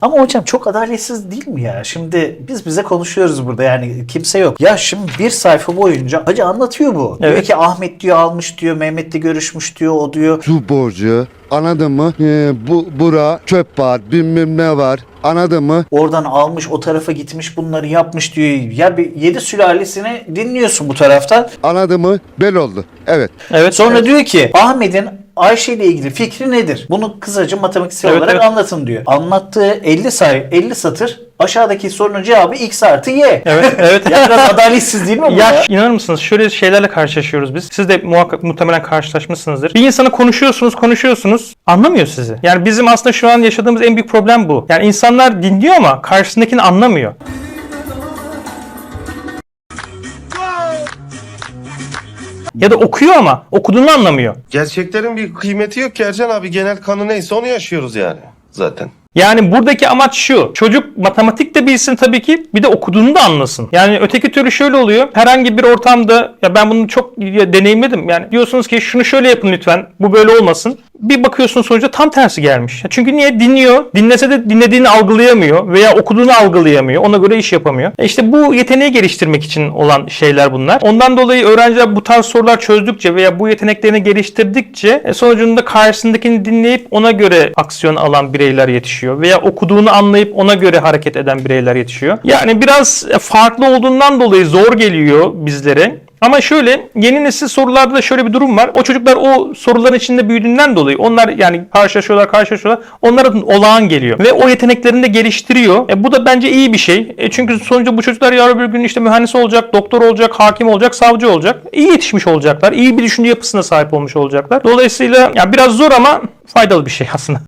Ama hocam çok adaletsiz değil mi ya? Şimdi biz bize konuşuyoruz burada yani kimse yok. Ya şimdi bir sayfa boyunca hacı anlatıyor bu. Diyor Evet. ki Ahmet diyor almış diyor, Mehmet'le görüşmüş diyor, o diyor. Su borcu anladın mı? Ee, bu bura çöp var bilmem ne var anladın mı? Oradan almış o tarafa gitmiş bunları yapmış diyor. Ya bir yedi sülalesini dinliyorsun bu taraftan. Anladın mı? Bel oldu. Evet. Evet. Sonra evet. diyor ki Ahmet'in Ayşe ile ilgili fikri nedir? Bunu kısaca matematiksel Evet, olarak evet. anlatın diyor. Anlattığı 50 say 50 satır aşağıdaki sorunun cevabı x artı y. Evet, evet. ya biraz adaletsiz değil mi bu ya? Ya inanır mısınız şöyle şeylerle karşılaşıyoruz biz. Siz de muhakkak muhtemelen karşılaşmışsınızdır. Bir insanı konuşuyorsunuz, konuşuyorsunuz, anlamıyor sizi. Yani bizim aslında şu an yaşadığımız en büyük problem bu. Yani insanlar dinliyor ama karşısındakini anlamıyor. Ya da okuyor ama okuduğunu anlamıyor. Gerçeklerin bir kıymeti yok ki Ercan abi. Genel kanı neyse onu yaşıyoruz yani zaten. Yani buradaki amaç şu. Çocuk matematik de bilsin tabii ki bir de okuduğunu da anlasın. Yani öteki türlü şöyle oluyor. Herhangi bir ortamda ya ben bunu çok deneyimledim. Yani diyorsunuz ki şunu şöyle yapın lütfen. Bu böyle olmasın. Bir bakıyorsun sonuçta tam tersi gelmiş. Çünkü niye? Dinliyor. Dinlese de dinlediğini algılayamıyor veya okuduğunu algılayamıyor. Ona göre iş yapamıyor. E işte bu yeteneği geliştirmek için olan şeyler bunlar. Ondan dolayı öğrenciler bu tarz sorular çözdükçe veya bu yeteneklerini geliştirdikçe e, sonucunda karşısındakini dinleyip ona göre aksiyon alan bireyler yetişiyor veya okuduğunu anlayıp ona göre hareket eden bireyler yetişiyor. Yani biraz e, farklı olduğundan dolayı zor geliyor bizlere. Ama şöyle yeni nesil sorularda da şöyle bir durum var. O çocuklar o soruların içinde büyüdüğünden dolayı onlar yani karşılaşıyorlar karşılaşıyorlar. Onlara olağan geliyor. Ve o yeteneklerini de geliştiriyor. E, bu da bence iyi bir şey. E, çünkü sonuçta bu çocuklar yarın bir gün işte mühendis olacak, doktor olacak, hakim olacak, savcı olacak. İyi yetişmiş olacaklar. iyi bir düşünce yapısına sahip olmuş olacaklar. Dolayısıyla ya biraz zor ama faydalı bir şey aslında.